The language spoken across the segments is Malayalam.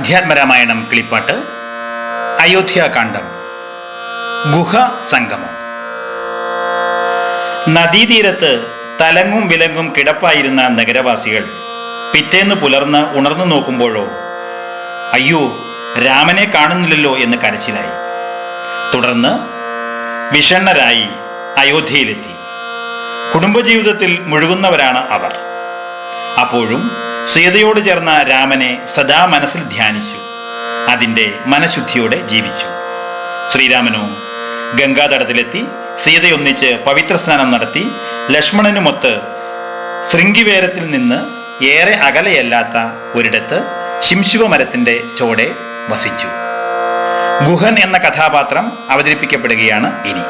അധ്യാത്മരാമായണം കിളിപ്പാട്ട് അയോധ്യാകാന്ഡം ഗുഹ സംഗമം. നദീതീരത്ത് തലങ്ങും വിലങ്ങും കിടപ്പായിരുന്ന നഗരവാസികൾ പിറ്റേന്ന് പുലർന്ന് ഉണർന്നു നോക്കുമ്പോഴോ അയ്യോ രാമനെ കാണുന്നില്ലല്ലോ എന്ന് കരച്ചിലായി. തുടർന്ന് വിഷണ്ണരായി അയോധ്യയിലെത്തി. കുടുംബജീവിതത്തിൽ മുഴുകുന്നവരാണ് അവർ. അപ്പോഴും സീതയോട് ചേർന്ന രാമനെ സദാ മനസ്സിൽ ധ്യാനിച്ചു. അതിന്റെ മനഃശുദ്ധിയോടെ ജീവിച്ചു. ശ്രീരാമനോ ഗംഗാതടത്തിലെത്തി സീതയൊന്നിച്ച് പവിത്ര സ്നാനം നടത്തി ലക്ഷ്മണനുമൊത്ത് ശൃംഗിവേരത്തിൽ നിന്ന് ഏറെ അകലെയല്ലാത്ത ഒരിടത്ത് ശിംശിവ മരത്തിന്റെ ചോടെ വസിച്ചു. ഗുഹൻ എന്ന കഥാപാത്രം അവതരിപ്പിക്കപ്പെടുകയാണ് ഇനി.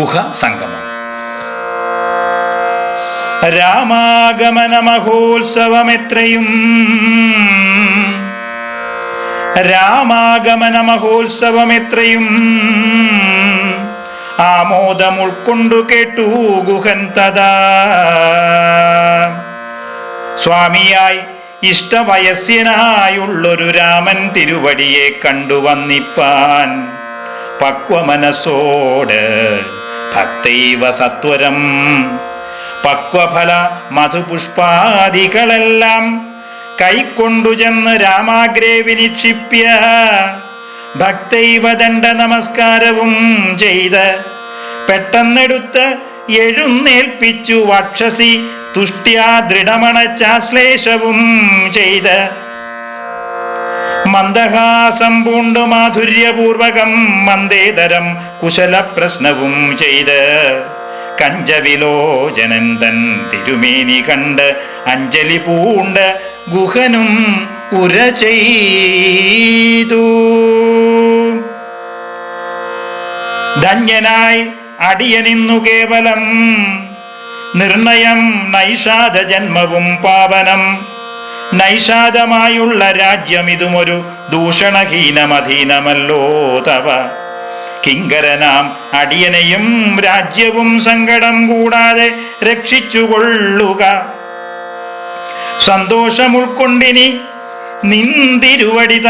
ഗുഹ സംഗമം. രാമാഗമന മഹോത്സവമെത്രയും രാമാഗമന മഹോത്സവമെത്രയും ആമോദം ഉൾക്കൊണ്ടു കേട്ടു ഗുഹൻ തഥാ. സ്വാമിയായി ഇഷ്ടവയസ്യനായുള്ളൊരു രാമൻ തിരുവടിയെ കണ്ടു വന്നിപ്പാൻ. പക്വമനസോട് ഭക്തൈവ സത്വരം പക്വഫല മധുപുഷ്പാദികളെല്ലാം കൈക്കൊണ്ടു ചെന്ന് രാമാഗ്രേ വിനിക്ഷിപ്യ ഭക്തൈവ ദണ്ഡ നമസ്കാരവും ചെയ്ത് പെട്ടെന്നെടുത്ത് എഴുന്നേൽപ്പിച്ചു വക്ഷസി തുഷ്ട്യാ ദൃഢമണച്ചാശ്ലേഷവും ചെയ്ത്. മന്ദഹാസം പൂണ്ട് മാധുര്യപൂർവകം മന്ദേതരം കുശല പ്രശ്നവും ചെയ്ത്. കഞ്ചവിലോചനൻ തൻ തിരുമേനി കണ്ട് അഞ്ജലി പൂണ്ട് ഗുഹനും ഉര ചെയ്തു. ധന്യനായി അടിയനിന്നു കേവലം നിർണയം നൈഷാദ ജന്മവും പാവനം. നൈഷാദമായുള്ള രാജ്യം ഇതുമൊരു ദൂഷണഹീനമധീനമല്ലോ തവ. കിങ്കരനാം അടിയനെയും രാജ്യവും സങ്കടം കൂടാതെ രക്ഷിച്ചുകൊള്ളുക. സന്തോഷം ഉൾക്കൊണ്ടിനി നിന്തിരുവടിത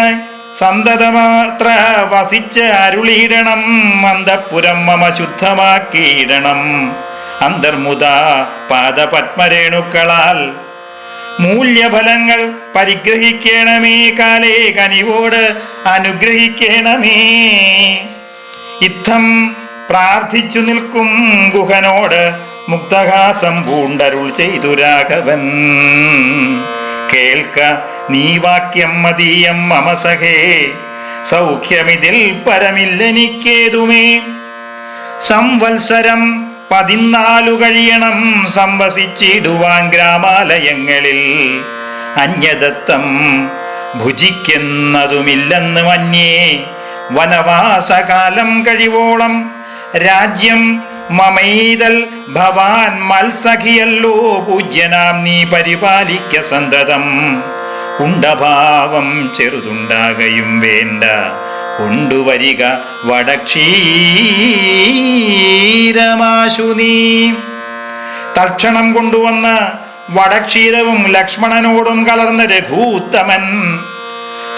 സന്തതമാത്ര വസിച്ച് അരുളിയിടണം. മന്ദപ്പുരം മമ ശുദ്ധമാക്കിയിടണം. അന്തർമുത പാദപത്മരേണുക്കളാൽ മൂല്യഫലങ്ങൾ പരിഗ്രഹിക്കണമേ. കാലേ കനിവോട് അനുഗ്രഹിക്കണമേ. ഇത്തം പ്രാർത്ഥിച്ചു നിൽക്കും ഗുഹനോട് മുക്തഹാസം പൂണ്ടരുൾ ചെയ്തു രാഘവൻ. കേൾക്ക നീ വാക്യം മതീയം മമസഖേ സൗഖ്യമിതിൽ പരമില്ലെനിക്കേതുമേ? സംവത്സരം പതിനാലു കഴിയണം സംവസിച്ചിടുവാൻ ഗ്രാമാലയങ്ങളിൽ. അന്യദത്തം ഭുജിക്കുന്നതുമില്ലെന്ന് മന്യേ വനവാസകാലം കഴിവോളം രാജ്യം മമൈതൽ ഭവാൻ മത്സഖിയല്ലോ പൂജ്യനാം നീ പരിപാലിക്ക സന്തതം. ഉണ്ടഭാവം ചെറുതുണ്ടാകയും വേണ്ട കൊണ്ടുവരിക വടക്ഷീരമാശു നീ. തൽക്ഷണം കൊണ്ടുവന്ന് വടക്ഷീരവും ലക്ഷ്മണനോടും കലർന്ന രഘൂത്തമൻ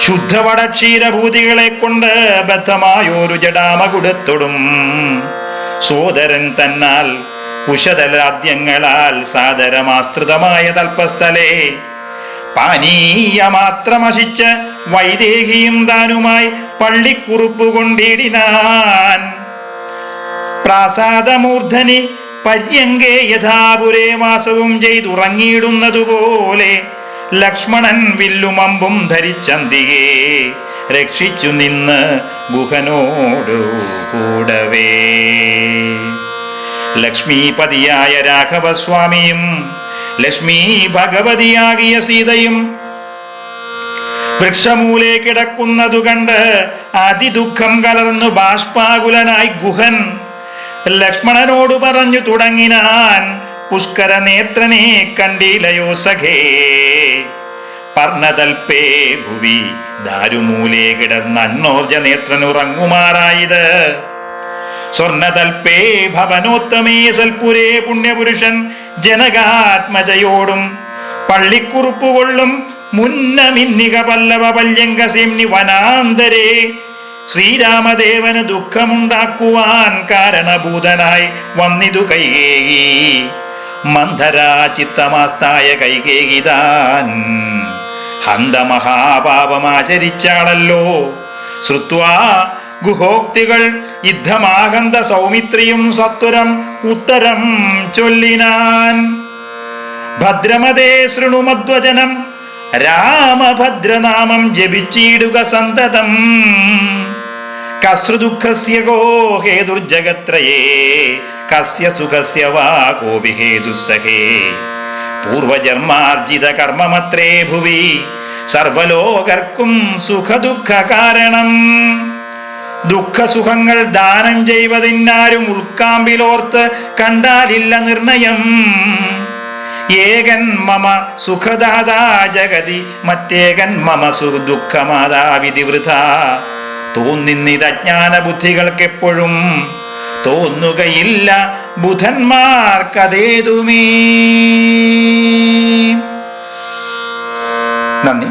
ശുദ്ധ ക്ഷീരഭൂതികളെ കൊണ്ട് ബദ്ധമായൊരു ജഡാമകുടത്തൊടും സോദരൻ തന്നാൽ കുശതലാദ്യങ്ങളാൽ സാദരമാസ്തൃതമായ തൽപ്പസ്ഥലേ. പാനീയമാത്രമശിച്ച് വൈദേഹിയും താനുമായി പള്ളിക്കുറുപ്പ് കൊണ്ടിടിനാൻ. പ്രാസാദമൂർധനി പര്യങ്കേ യഥാപുരേ വാസവും ചെയ്തുറങ്ങിയിടുന്നതുപോലെ ലക്ഷ്മണൻ വില്ലുമമ്പും ധരിച്ചന്തികേ. രക്ഷിച്ചു നിന്ന് ഗുഹനോടു കൂടവേ. ലക്ഷ്മീപതിയായ രാഘവസ്വാമിയും ലക്ഷ്മി ഭഗവതിയാകിയ സീതയും വൃക്ഷമൂലെ കിടക്കുന്നതു കണ്ട് അതിദുഃഖം കലർന്നു ബാഷ്പാകുലനായി ഗുഹൻ ലക്ഷ്മണനോട് പറഞ്ഞു തുടങ്ങിനാൻ പുഷ്കര നേത്രനെ കണ്ടിലയോ സഖേ പർണതൽപേ ഭുവി ദാരുമൂലേ കിടന്ന അന്നോർജ നേത്രനുറങ്ങുമാറായത് സ്വർണതൽപേ ഭവനോത്തമേ സൽപുരേ പുണ്യപുരുഷൻ ജനകാത്മജയോടും പള്ളിക്കുറുപ്പ് കൊള്ളും മുന്നമിന്നിക പല്ലവ പല്യങ്കസേംനി വനാന്തരേ ശ്രീരാമദേവന് ദുഃഖമുണ്ടാക്കുവാൻ കാരണഭൂതനായി വന്നിതു കൈകേകി മന്ധരാചിത്തമാസ്തായ കൈകേകിതാൻ. ഹന്തമഹാപാപമാചരിച്ചാളല്ലോ. ശ്രുത്വാ ഗുഹോക്തികൾ യുദ്ധമാഹന്ത സൗമിത്രിയും സത്വരം ഉത്തരം ചൊല്ലിനാൻ. ഭദ്രമതേ ശൃണുമധ്വജനം രാമഭദ്രനാമം ജപിച്ചിടുക സന്തതം. ഹേതുസഹേ പൂർവജന്മാർജിത കർമ്മമത്രേ ഭുവി സർവലോകർക്കും സുഖദുഃഖ കാരണം ദുഃഖസുഖങ്ങൾ ദാനം ചെയ്വതിന്നാരും ഉൾക്കാമ്പിലോർത്ത് കണ്ടാലില്ല നിർണയം. ഏകൻ മമ സുഖദാതാ ജഗതി മറ്റേകൻ മമ സുദുഃഖമാതാവിധി വൃഥ തോന്നിന്നിതജ്ഞാന ബുദ്ധികൾക്കെപ്പോഴും തോന്നുകയില്ല ബുധന്മാർക്കതേതുമേ. നന്ദി.